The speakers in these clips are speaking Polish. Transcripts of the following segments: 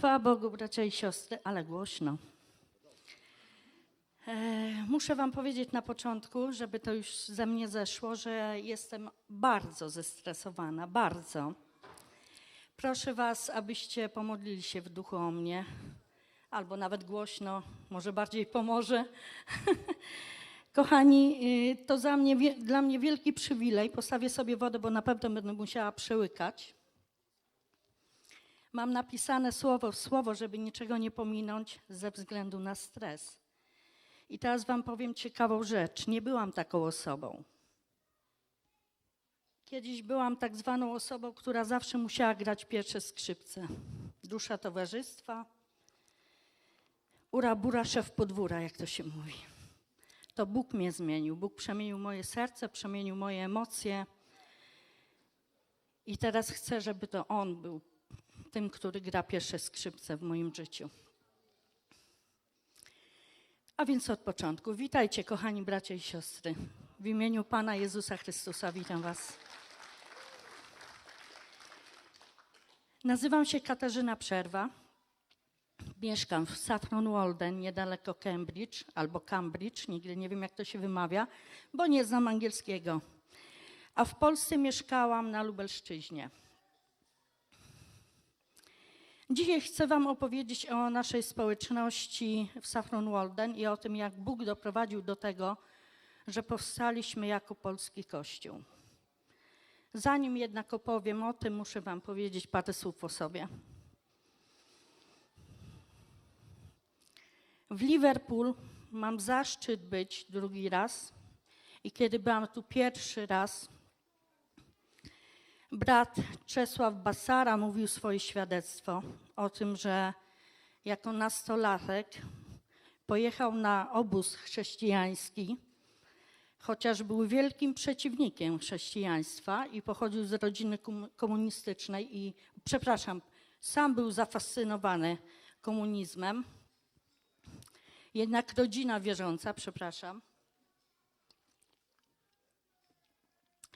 Chwała Bogu, bracia i siostry, ale głośno. E, muszę Wam powiedzieć na początku, żeby to już ze mnie zeszło, że jestem bardzo zestresowana, bardzo. Proszę Was, abyście pomodlili się w duchu o mnie, albo nawet głośno, może bardziej pomoże. Kochani, y, to mnie, dla mnie wielki przywilej. Postawię sobie wodę, bo na pewno będę musiała przełykać. Mam napisane słowo w słowo, żeby niczego nie pominąć ze względu na stres. I teraz Wam powiem ciekawą rzecz. Nie byłam taką osobą. Kiedyś byłam tak zwaną osobą, która zawsze musiała grać pierwsze skrzypce. Dusza towarzystwa, ura bura szef podwóra, jak to się mówi. To Bóg mnie zmienił. Bóg przemienił moje serce, przemienił moje emocje. I teraz chcę, żeby to On był tym, który gra pierwsze skrzypce w moim życiu. A więc od początku. Witajcie, kochani bracia i siostry. W imieniu Pana Jezusa Chrystusa witam Was. Nazywam się Katarzyna Przerwa. Mieszkam w Saffron Walden, niedaleko Cambridge, albo Cambridge, nigdy nie wiem jak to się wymawia, bo nie znam angielskiego. A w Polsce mieszkałam na Lubelszczyźnie. Dzisiaj chcę Wam opowiedzieć o naszej społeczności w Saffron Walden i o tym, jak Bóg doprowadził do tego, że powstaliśmy jako polski Kościół. Zanim jednak opowiem o tym, muszę Wam powiedzieć parę słów o sobie. W Liverpool mam zaszczyt być drugi raz i kiedy byłam tu pierwszy raz, brat Czesław Basara mówił swoje świadectwo o tym, że jako nastolatek pojechał na obóz chrześcijański, chociaż był wielkim przeciwnikiem chrześcijaństwa i pochodził z rodziny komu- komunistycznej i, przepraszam, sam był zafascynowany komunizmem. Jednak rodzina wierząca, przepraszam,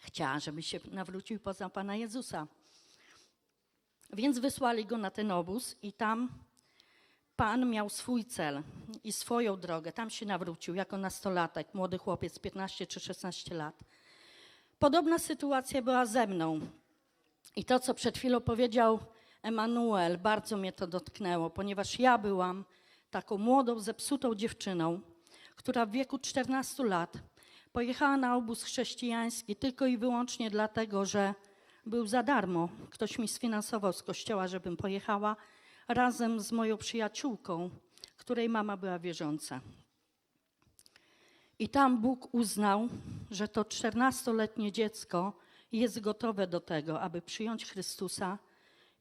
chciała, żeby się nawrócił i poznał Pana Jezusa. Więc wysłali go na ten obóz i tam Pan miał swój cel i swoją drogę. Tam się nawrócił jako nastolatek, młody chłopiec, 15 czy 16 lat. Podobna sytuacja była ze mną. I to, co przed chwilą powiedział Emanuel, bardzo mnie to dotknęło, ponieważ ja byłam taką młodą, zepsutą dziewczyną, która w wieku 14 lat pojechała na obóz chrześcijański tylko i wyłącznie dlatego, że był za darmo. Ktoś mi sfinansował z kościoła, żebym pojechała razem z moją przyjaciółką, której mama była wierząca. I tam Bóg uznał, że to 14-letnie dziecko jest gotowe do tego, aby przyjąć Chrystusa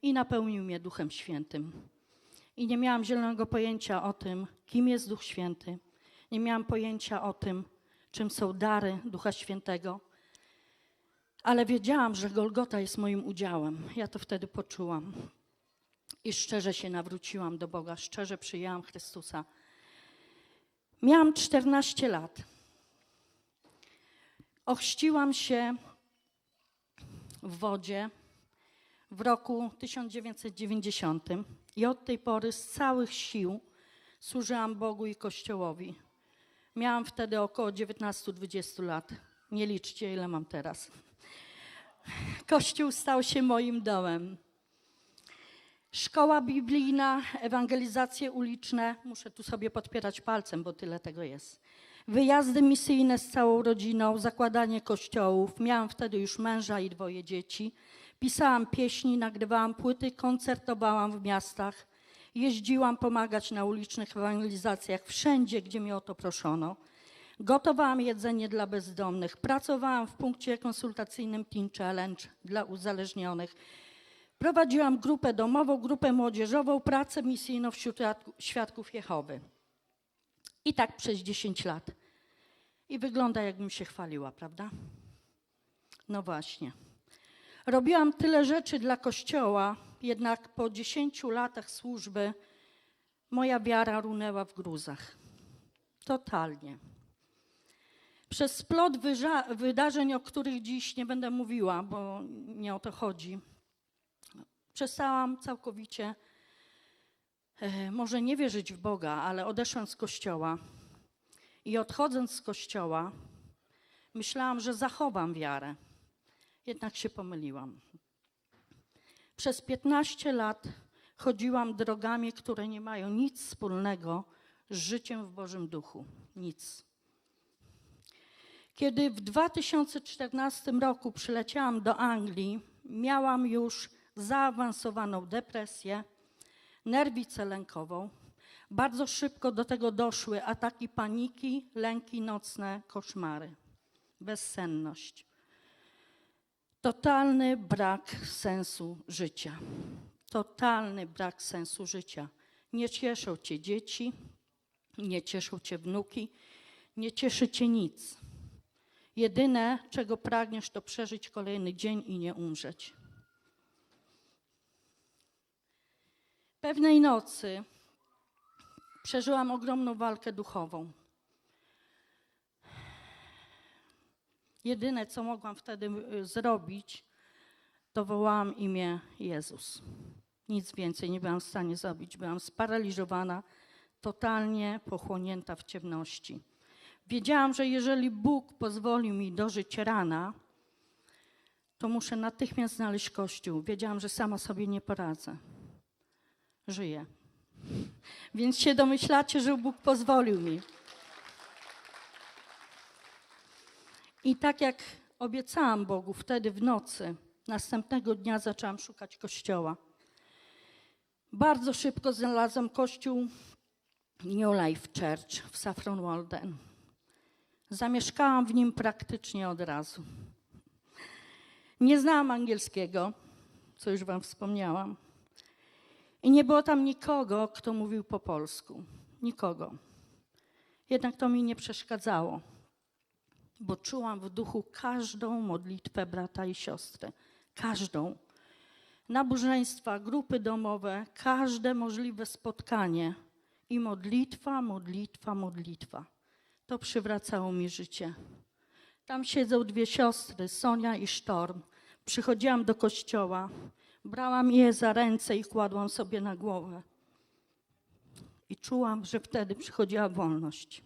i napełnił mnie Duchem Świętym. I nie miałam zielonego pojęcia o tym, kim jest Duch Święty. Nie miałam pojęcia o tym, czym są dary Ducha Świętego. Ale wiedziałam, że Golgota jest moim udziałem. Ja to wtedy poczułam. I szczerze się nawróciłam do Boga, szczerze przyjęłam Chrystusa. Miałam 14 lat. Ochrzciłam się w wodzie w roku 1990 i od tej pory z całych sił służyłam Bogu i Kościołowi. Miałam wtedy około 19-20 lat. Nie liczcie, ile mam teraz. Kościół stał się moim domem. Szkoła biblijna, ewangelizacje uliczne, muszę tu sobie podpierać palcem, bo tyle tego jest. Wyjazdy misyjne z całą rodziną, zakładanie kościołów. Miałam wtedy już męża i dwoje dzieci. Pisałam pieśni, nagrywałam płyty, koncertowałam w miastach. Jeździłam pomagać na ulicznych ewangelizacjach wszędzie, gdzie mnie o to proszono. Gotowałam jedzenie dla bezdomnych. Pracowałam w punkcie konsultacyjnym Teen Challenge dla uzależnionych. Prowadziłam grupę domową, grupę młodzieżową, pracę misyjną wśród świadków Jehowy. I tak przez 10 lat. I wygląda, jakbym się chwaliła, prawda? No właśnie. Robiłam tyle rzeczy dla Kościoła, jednak po 10 latach służby moja wiara runęła w gruzach. Totalnie. Przez splot wydarzeń, o których dziś nie będę mówiła, bo nie o to chodzi, przestałam całkowicie e, może nie wierzyć w Boga, ale odeszłam z kościoła i odchodząc z kościoła, myślałam, że zachowam wiarę. Jednak się pomyliłam. Przez 15 lat chodziłam drogami, które nie mają nic wspólnego z życiem w Bożym Duchu. Nic. Kiedy w 2014 roku przyleciałam do Anglii, miałam już zaawansowaną depresję, nerwicę lękową. Bardzo szybko do tego doszły ataki paniki, lęki nocne, koszmary, bezsenność. Totalny brak sensu życia. Totalny brak sensu życia. Nie cieszą cię dzieci, nie cieszą cię wnuki, nie cieszy cię nic. Jedyne, czego pragniesz, to przeżyć kolejny dzień i nie umrzeć. Pewnej nocy przeżyłam ogromną walkę duchową. Jedyne, co mogłam wtedy y, zrobić, to wołałam imię Jezus. Nic więcej nie byłam w stanie zrobić. Byłam sparaliżowana, totalnie pochłonięta w ciemności. Wiedziałam, że jeżeli Bóg pozwoli mi dożyć rana, to muszę natychmiast znaleźć Kościół. Wiedziałam, że sama sobie nie poradzę. Żyję. Więc się domyślacie, że Bóg pozwolił mi. I tak jak obiecałam Bogu wtedy w nocy, następnego dnia zaczęłam szukać kościoła. Bardzo szybko znalazłam kościół New Life Church w Saffron Walden. Zamieszkałam w nim praktycznie od razu. Nie znałam angielskiego, co już Wam wspomniałam. I nie było tam nikogo, kto mówił po polsku. Nikogo. Jednak to mi nie przeszkadzało, bo czułam w duchu każdą modlitwę brata i siostry. Każdą. Nabożeństwa, grupy domowe, każde możliwe spotkanie. I modlitwa, modlitwa, modlitwa. To przywracało mi życie. Tam siedzą dwie siostry, Sonia i Sztorm. Przychodziłam do kościoła, brałam je za ręce i kładłam sobie na głowę. I czułam, że wtedy przychodziła wolność.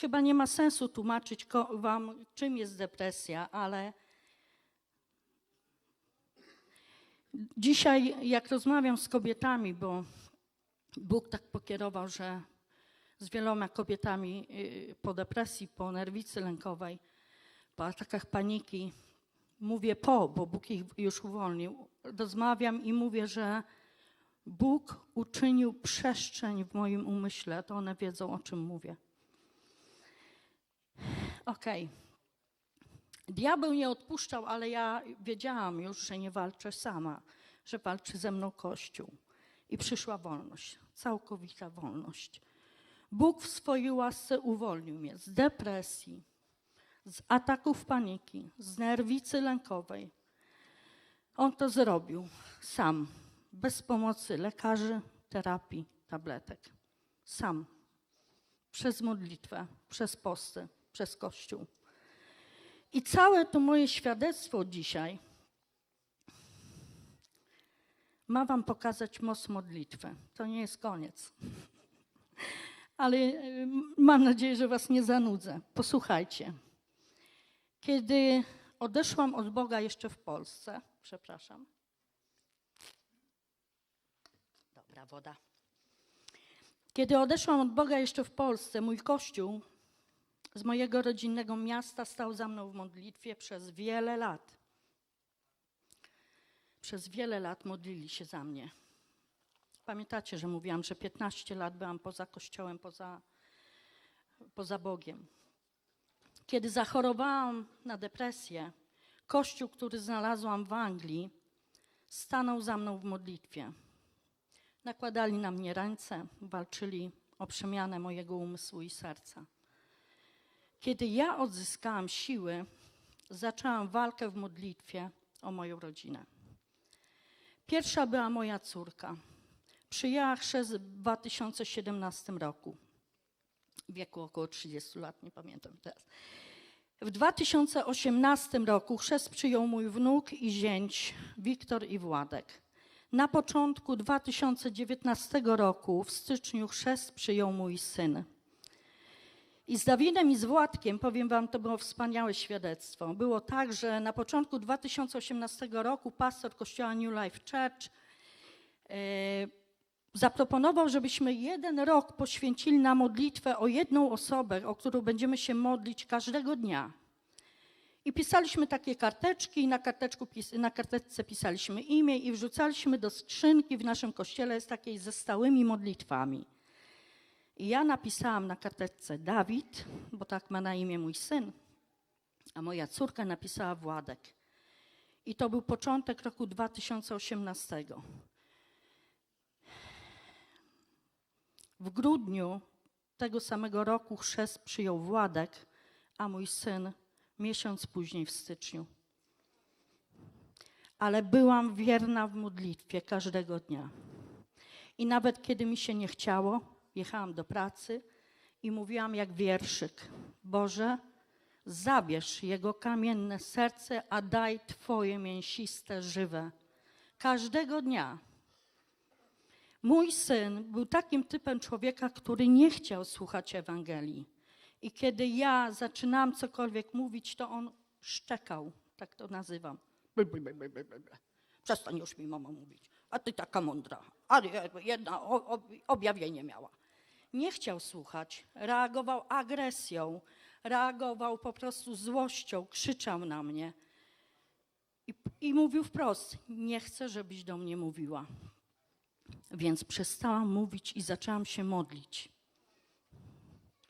Chyba nie ma sensu tłumaczyć Wam, czym jest depresja, ale dzisiaj, jak rozmawiam z kobietami, bo Bóg tak pokierował, że z wieloma kobietami y, po depresji, po nerwicy lękowej, po atakach paniki, mówię po, bo Bóg ich już uwolnił. Rozmawiam i mówię, że Bóg uczynił przestrzeń w moim umyśle, to one wiedzą, o czym mówię. Okej. Diabeł nie odpuszczał, ale ja wiedziałam już, że nie walczę sama, że walczy ze mną Kościół. I przyszła wolność, całkowita wolność. Bóg w swojej łasce uwolnił mnie z depresji, z ataków paniki, z nerwicy lękowej. On to zrobił sam, bez pomocy lekarzy, terapii, tabletek. Sam. Przez modlitwę, przez posty, przez Kościół. I całe to moje świadectwo dzisiaj ma Wam pokazać most modlitwy. To nie jest koniec. Ale y, mam nadzieję, że Was nie zanudzę. Posłuchajcie. Kiedy odeszłam od Boga jeszcze w Polsce, przepraszam. Dobra, woda. Kiedy odeszłam od Boga jeszcze w Polsce, mój kościół z mojego rodzinnego miasta stał za mną w modlitwie przez wiele lat. Przez wiele lat modlili się za mnie. Pamiętacie, że mówiłam, że 15 lat byłam poza kościołem, poza, poza Bogiem. Kiedy zachorowałam na depresję, kościół, który znalazłam w Anglii, stanął za mną w modlitwie. Nakładali na mnie ręce, walczyli o przemianę mojego umysłu i serca. Kiedy ja odzyskałam siły, zaczęłam walkę w modlitwie o moją rodzinę. Pierwsza była moja córka. Przyjęła chrzest w 2017 roku. W wieku około 30 lat, nie pamiętam teraz. W 2018 roku chrzest przyjął mój wnuk i zięć Wiktor i Władek. Na początku 2019 roku, w styczniu, chrzest przyjął mój syn. I z Dawidem i z Władkiem, powiem wam, to było wspaniałe świadectwo. Było tak, że na początku 2018 roku pastor kościoła New Life Church e, zaproponował, żebyśmy jeden rok poświęcili na modlitwę o jedną osobę, o którą będziemy się modlić każdego dnia. I pisaliśmy takie karteczki, i na, karteczku, na karteczce pisaliśmy imię i wrzucaliśmy do skrzynki w naszym kościele jest takiej ze stałymi modlitwami. I ja napisałam na karteczce Dawid, bo tak ma na imię mój syn, a moja córka napisała Władek. I to był początek roku 2018. W grudniu tego samego roku chrzest przyjął Władek, a mój syn miesiąc później w styczniu. Ale byłam wierna w modlitwie każdego dnia. I nawet kiedy mi się nie chciało, jechałam do pracy i mówiłam jak wierszyk: Boże, zabierz jego kamienne serce, a daj Twoje mięsiste, żywe. Każdego dnia. Mój syn był takim typem człowieka, który nie chciał słuchać Ewangelii. I kiedy ja zaczynałam cokolwiek mówić, to on szczekał, tak to nazywam. Przestań już mi mama mówić. A ty taka mądra. A jedna o- o- objawienie miała. Nie chciał słuchać, reagował agresją, reagował po prostu złością, krzyczał na mnie. I, I mówił wprost: Nie chcę, żebyś do mnie mówiła. Więc przestałam mówić i zaczęłam się modlić.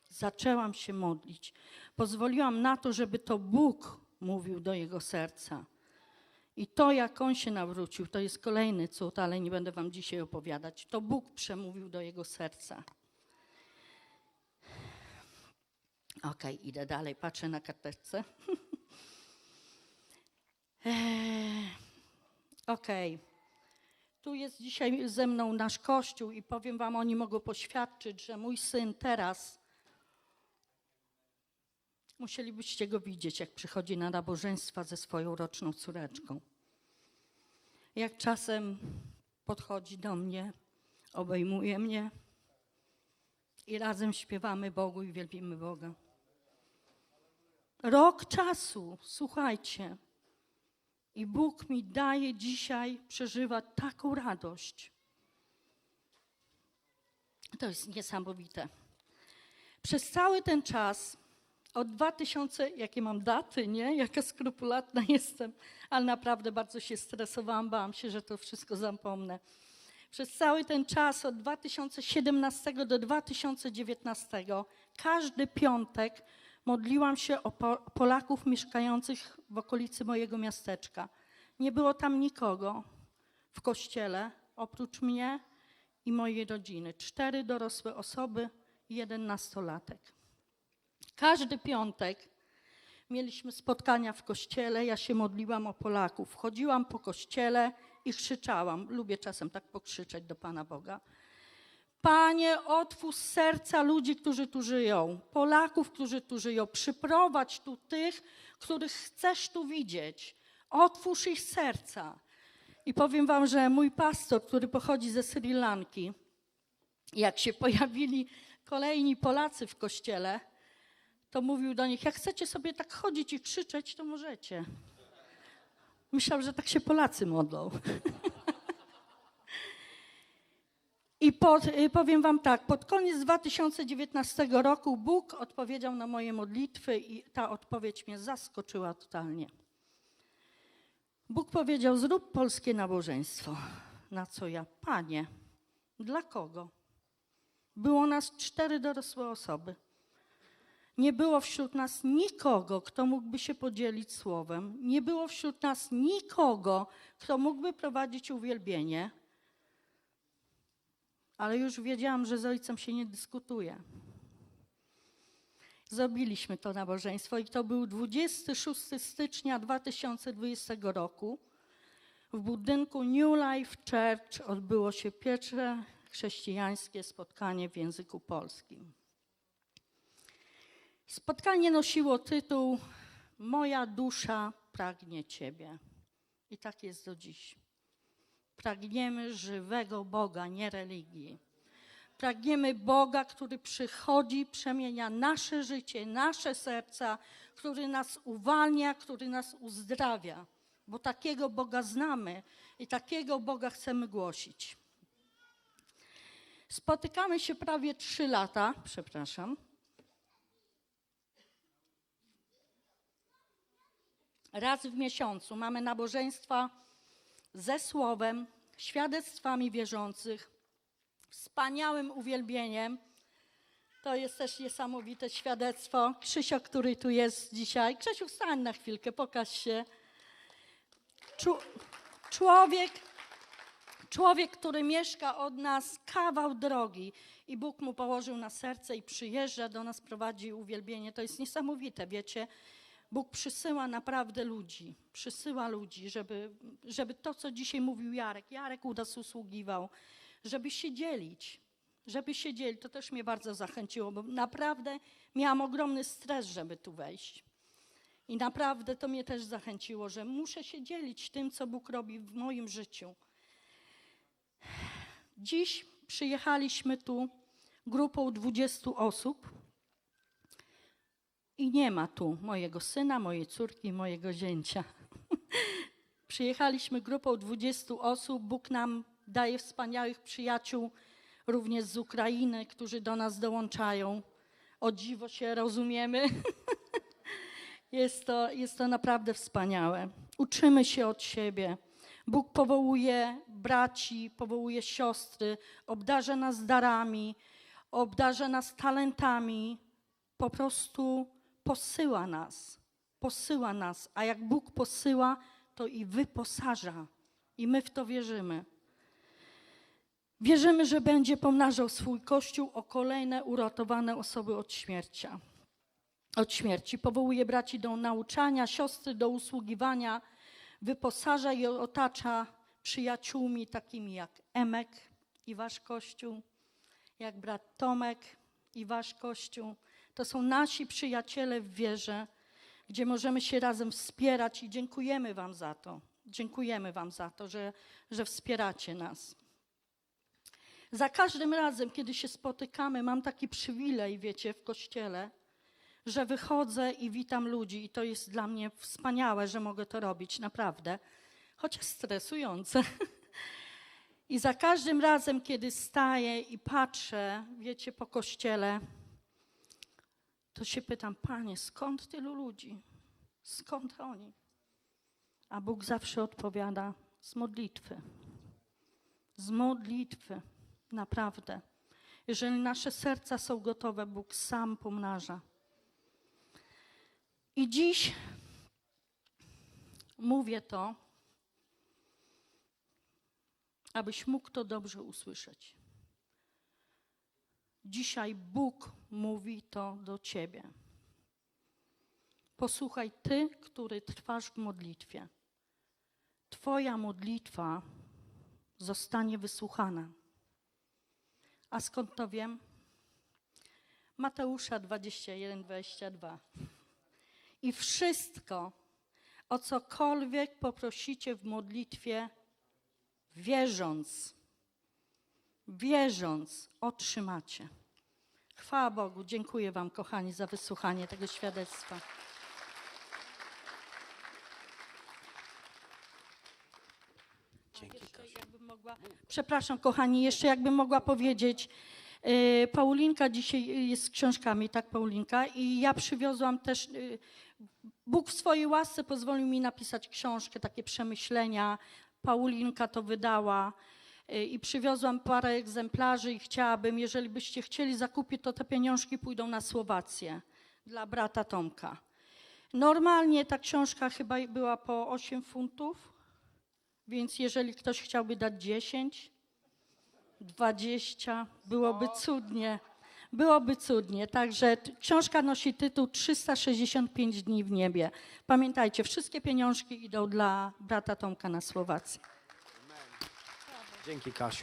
Zaczęłam się modlić. Pozwoliłam na to, żeby to Bóg mówił do jego serca. I to, jak on się nawrócił, to jest kolejny cud, ale nie będę wam dzisiaj opowiadać. To Bóg przemówił do jego serca. Okej, idę dalej, patrzę na karteczce. Eee, Okej. Tu jest dzisiaj ze mną nasz kościół i powiem wam, oni mogą poświadczyć, że mój syn teraz, musielibyście go widzieć, jak przychodzi na nabożeństwa ze swoją roczną córeczką. Jak czasem podchodzi do mnie, obejmuje mnie i razem śpiewamy Bogu i wielbimy Boga. Rok czasu, słuchajcie. I Bóg mi daje dzisiaj przeżywać taką radość. To jest niesamowite. Przez cały ten czas, od 2000, jakie mam daty, nie? Jaka skrupulatna jestem, ale naprawdę bardzo się stresowałam, bałam się, że to wszystko zapomnę. Przez cały ten czas, od 2017 do 2019, każdy piątek modliłam się o Po- Polaków mieszkających w okolicy mojego miasteczka. Nie było tam nikogo w kościele oprócz mnie i mojej rodziny. Cztery dorosłe osoby jeden nastolatek. Każdy piątek mieliśmy spotkania w kościele. Ja się modliłam o Polaków. Chodziłam po kościele i krzyczałam. Lubię czasem tak pokrzyczeć do Pana Boga. Panie, otwórz serca ludzi, którzy tu żyją, Polaków, którzy tu żyją. Przyprowadź tu tych, których chcesz tu widzieć. Otwórz ich serca. I powiem wam, że mój pastor, który pochodzi ze Sri Lanki, jak się pojawili kolejni Polacy w kościele, to mówił do nich, jak chcecie sobie tak chodzić i krzyczeć, to możecie. Myślał, że tak się Polacy modlą. I pod, y, powiem Wam tak, pod koniec 2019 roku Bóg odpowiedział na moje modlitwy i ta odpowiedź mnie zaskoczyła totalnie. Bóg powiedział: Zrób polskie nabożeństwo. Na co ja, panie, dla kogo? Było nas cztery dorosłe osoby. Nie było wśród nas nikogo, kto mógłby się podzielić słowem. Nie było wśród nas nikogo, kto mógłby prowadzić uwielbienie. Ale już wiedziałam, że z ojcem się nie dyskutuje. Zrobiliśmy to nabożeństwo i to był 26 stycznia 2020 roku. W budynku New Life Church odbyło się pierwsze chrześcijańskie spotkanie w języku polskim. Spotkanie nosiło tytuł Moja dusza pragnie Ciebie. I tak jest do dziś. Pragniemy żywego Boga, nie religii. Pragniemy Boga, który przychodzi, przemienia nasze życie, nasze serca, który nas uwalnia, który nas uzdrawia. Bo takiego Boga znamy i takiego Boga chcemy głosić. Spotykamy się prawie trzy lata, przepraszam. Raz w miesiącu mamy nabożeństwa ze słowem, świadectwami wierzących, wspaniałym uwielbieniem. To jest też niesamowite świadectwo. Krzysio, który tu jest dzisiaj. Krzysiu, stań na chwilkę, pokaż się. Czu- człowiek, człowiek, który mieszka od nas kawał drogi i Bóg mu położył na serce i przyjeżdża do nas, prowadzi uwielbienie. To jest niesamowite, wiecie. Bóg przysyła naprawdę ludzi, przysyła ludzi, żeby, żeby to, co dzisiaj mówił Jarek, Jarek u nas usługiwał, żeby się dzielić, żeby się dzielić. To też mnie bardzo zachęciło, bo naprawdę miałam ogromny stres, żeby tu wejść. I naprawdę to mnie też zachęciło, że muszę się dzielić tym, co Bóg robi w moim życiu. Dziś przyjechaliśmy tu grupą 20 osób i nie ma tu mojego syna, mojej córki, mojego zięcia. Przyjechaliśmy grupą 20 osób. Bóg nam daje wspaniałych przyjaciół, również z Ukrainy, którzy do nas dołączają. O dziwo się rozumiemy. Jest to, jest to naprawdę wspaniałe. Uczymy się od siebie. Bóg powołuje braci, powołuje siostry, obdarza nas darami, obdarza nas talentami. Po prostu posyła nas, posyła nas. A jak Bóg posyła, to i wyposaża. I my w to wierzymy. Wierzymy, że będzie pomnażał swój Kościół o kolejne uratowane osoby od śmierci od śmierci. Powołuje braci do nauczania, siostry do usługiwania, wyposaża i otacza przyjaciółmi takimi jak Emek i wasz Kościół, jak brat Tomek i wasz Kościół. To są nasi przyjaciele w wierze, gdzie możemy się razem wspierać i dziękujemy wam za to. Dziękujemy wam za to, że, że wspieracie nas. Za każdym razem, kiedy się spotykamy, mam taki przywilej, wiecie, w kościele, że wychodzę i witam ludzi, i to jest dla mnie wspaniałe, że mogę to robić, naprawdę, chociaż stresujące. I za każdym razem, kiedy staję i patrzę, wiecie, po kościele, to się pytam, Panie, skąd tylu ludzi? Skąd oni? A Bóg zawsze odpowiada z modlitwy. Z modlitwy, naprawdę. Jeżeli nasze serca są gotowe, Bóg sam pomnaża. I dziś mówię to, abyś mógł to dobrze usłyszeć. Dzisiaj Bóg mówi to do ciebie. Posłuchaj, ty, który trwasz w modlitwie. Twoja modlitwa zostanie wysłuchana. A skąd to wiem? Mateusza 21, 22 i wszystko, o cokolwiek poprosicie w modlitwie, wierząc, wierząc, otrzymacie. Chwała Bogu, dziękuję Wam, kochani, za wysłuchanie tego świadectwa. Dzięki, mogła, przepraszam, kochani, jeszcze jakbym mogła powiedzieć. e, Paulinka dzisiaj jest z książkami, tak, Paulinka? I ja przywiozłam też. e, Bóg w swojej łasce pozwolił mi napisać książkę, takie przemyślenia. Paulinka to wydała. E, I przywiozłam parę egzemplarzy i chciałabym, jeżeli byście chcieli zakupić, to te pieniążki pójdą na Słowację dla brata Tomka. Normalnie ta książka chyba była po 8 funtów. Więc jeżeli ktoś chciałby dać 10, 20, byłoby cudnie. Byłoby cudnie. Także książka nosi tytuł 365 dni w niebie. Pamiętajcie, wszystkie pieniążki idą dla brata Tomka na Słowację. Dzięki, Kasiu.